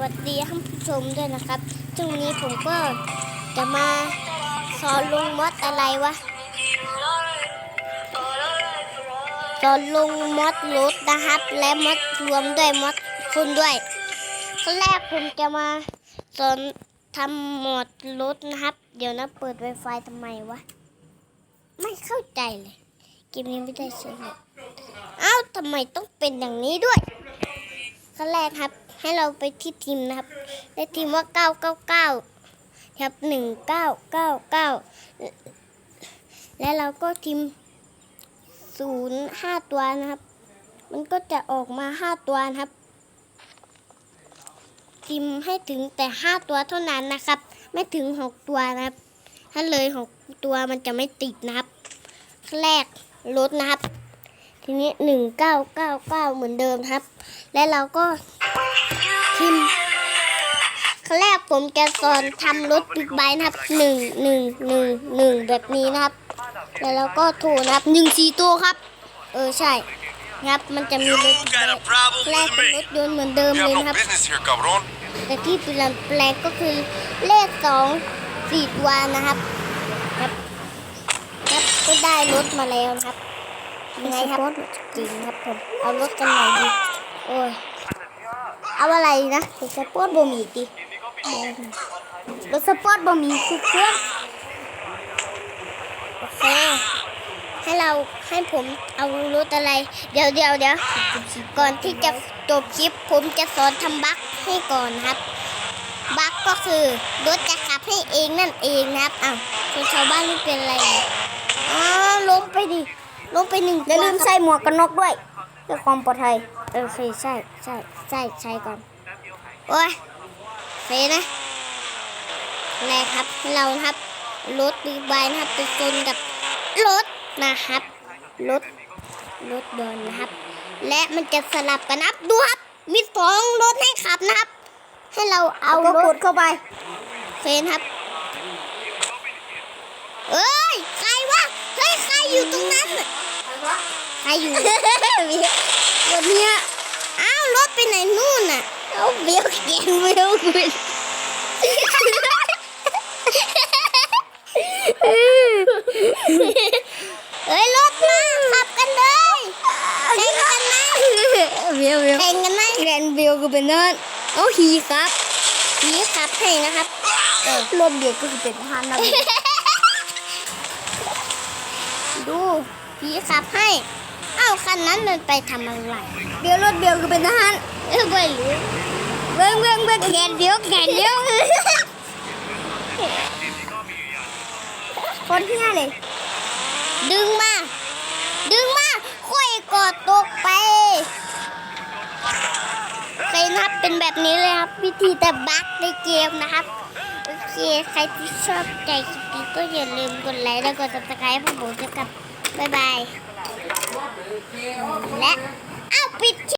วัสดีท่านผู้ชมด้วยนะครับซึ่งวันนี้ผมก็จะมาสอนลุงมดอะไรวะ สอนลุงมดรูทนะครับ และมดรวมด้วยมดคุณด้วยขั้นแรกผมจะมาสอนทำหมดรูทนะครับ เดี๋ยวนะเปิด Wi-Fi ทำไมวะ ไม่เข้าใจเลยเกมนี้ไม่ได้ใช่ไหมเอ้าทำไมต้องเป็นอย่างนี้ด้วยขั้นแรกครับ ให้เราไปที่ทีมนะครับได้ทีมว่า999ครับ1999และเราก็ทีมศูนย์ห้าตัวนะครับ มันก็จะออกมาห้าตัวนะครับทีมให้ถึงแต่ห้าตัวเท่านั้นนะครับ ไม่ถึงหกตัวนะครับ ถ้าเลยหกตัวมันจะไม่ติดนะครับ แรกลดนะครับ ทีนี้หนึ่งเก้าเก้าเก้าเหมือนเดิมครับ และเราก็ พิมพ์ขั้นแรกผมจะสอนทำรถบิ๊กไบค์นะครับหนึ่งหนึ่งหนึ่งหนึ่งแบบนี้นะครับ แล้วเราก็โทรนะครับหนึ่งสี่ตัวครับ เออใช่ครับมันจะมีรถ You got a problem แรก with เป็นร me? ถยนต์เหมือนเดิม You เลย have นะค no รับ business here, cabron. แต่ที่เปลี่ยนแปลงก็คือเลขสองสี่ตัวนะครับครับครับก็ได้รถมาแล้วนะครับยังไงครับจริงครับผมเอารถกันไหนดีโอ้ย เอาอะไรนะรถสปอร์ตบะหมี่ดิรถสปอร์ตบะหมี่คือเครื่องโอเคให้เราให้ผมเอารถอะไร เดี๋ยวเดี๋ยวเดี๋ยวก่อนที่จะจบคลิป ผมจะสอนทำบั๊กให้ก่อนนะครับ บั๊กก็คือรถจะขับให้เองนั่นเองนะครับอ้าวคนชาวบ้านไม่เป็นอะไรเนี่ยอ้าวล้มไปดิล้มไปหนึ่งอย่าลืมใส่หมวกกันน็อกด้วย เพื่อความปลอดภัยเออเคยใช่ใช่ใช่ใช่ก่อนโอ้ยเฟนะแรกครับเรานะครับรถบิ๊กไบค์นะครับไปชนกับรถนะครับรถรถยนต์นะครับ และมันจะสลับกันนะครับดูครับมีสองรถให้ขับนะครับ ให้เราเอาเอาก็รกถดเข้าไปเฟนครับเอ้ยใครวะเฮ้ยใครอยู่ตรงนั้น น่ะใครอยู่ วันเนี้ยอ้าวรถไปไหนนู่นน่ะเอาเบลแกนเบลคุณเฮ้ยรถมาขับกันเลยแข่งกันไหมเบียวเบียวแข่งกันไหมแกรนเบียวก็เป็นนั่นเอาฮีครับผีขับให้นะครับเออรถเบียวก็คือเป็นพันนะดู ผีขับให้อ้าวคันนั้นมันไปทำอะไรเบียวรถเบียวก็เป็นทหารเออไม่รู้เบิ้งเบิ้งเบิ้งแกนเดียวแกนเดียวคนที่ห้าเลยดึงมา ดึงมาค่อยกอดตกไปเป็นครับเป็นแบบนี้เลยครับ วิธีแต่บักในเกมนะครับ โอเค ใครที่ชอบใจคลิปนี้ก็อย่าลืมกดไลค์และกดติดตามให้ผมด้วยกัน บ๊ายบาย และ อ้าว ปิด